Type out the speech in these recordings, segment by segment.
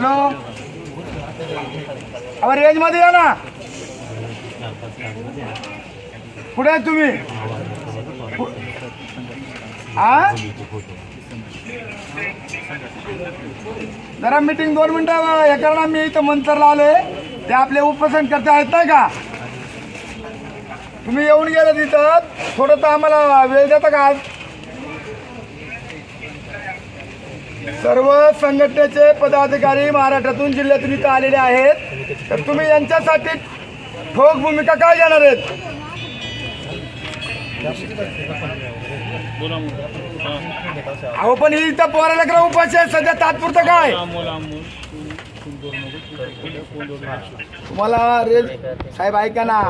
Hello? अहो रेंजमध्ये या ना. कुठे आहे तुम्ही? आ? जरा मीटिंग दोन मिनटं हे करणार मी इथं मंतरला आले ते आपले उपसन करते आहेत नाही का? तुम्ही येऊन गेला तिथं. थोडं तर आम्हाला वेळ देता का आज? सर्व संघटनेचे पदाधिकारी महाराष्ट्रातून जिल्ह्यातून इथं आलेले आहेत. तर तुम्ही यांच्यासाठी ठोक भूमिका काय घेणार आहेत? अहो पण ही इथं पोराला करा उपाशी आहे? सध्या तात्पुरतं काय? तुम्हाला रे साहेब ऐका ना.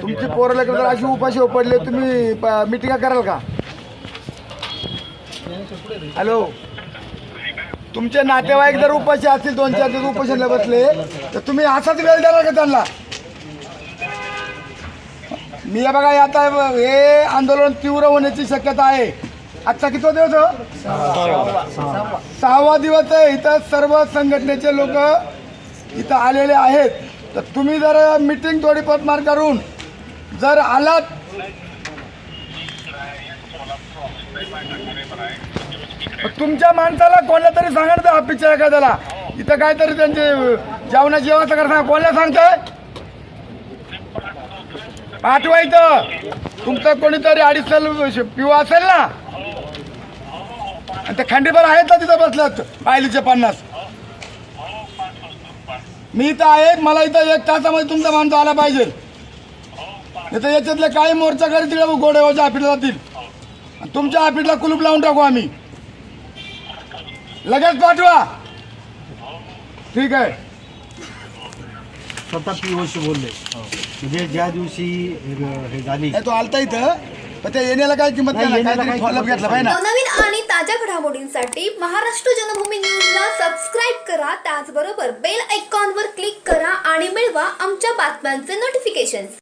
तुमची पोरं जर अशी उपाशी पडले तुम्ही मिटिंग कराल का? हॅलो तुमचे नातेवाईक जर उपाशी असतील दोन चार दिवस उपोषणला बसले तर तुम्ही असाच वेळ देणार का त्यांना? मी हे बघा आता हे आंदोलन तीव्र होण्याची शक्यता आहे. आजचा किती दिवस हो? सहावा दिवस आहे. इथं सर्व संघटनेचे लोक इथं आलेले आहेत. तर तुम्ही जर मिटिंग थोडी पतमार करून जर आलात तुमच्या माणसाला कोणाला तरी सांगा ना ऑफिसच्या एखाद्याला. इथं काहीतरी त्यांचे जेवणा जेवायचं करा सांगा कोणाला सांगताय? पाठवायचं. तुमचं कोणीतरी अडीचशे पिऊ असेल ना? आणि ते खंडीभर आहेत ना तिथं बसल्यात पायलीचे पन्नास. मी इथं आहे मला इथं एक तासामध्ये तुमचा माणूस आला पाहिजे. नाही तर याच्यातले काही मोर्चा करी गोडे गोडेवाच्या ऑफिसला जातील. तुमच्या ऑफिसला कुलूप लावून टाकू आम्ही. लगेच पाठवा. ठीक आहे. स्वतः पीओशी बोलले. म्हणजे ज्या दिवशी हे- हे झाली. नाही, तो आलता इथं पण त्या येण्याला काय किंमत नाही, नाही येण्याला काहीतरी काय फॉलोअप किंमत घेतला पाहिजे ना? नवनवीन आणि ताज्या घडामोडींसाठी महाराष्ट्र जनभूमी न्यूजला सबस्क्राईब करा. त्याचबरोबर बेल आयकॉनवर क्लिक करा आणि मिळवा आमच्या बातम्यांचे नोटिफिकेशन्स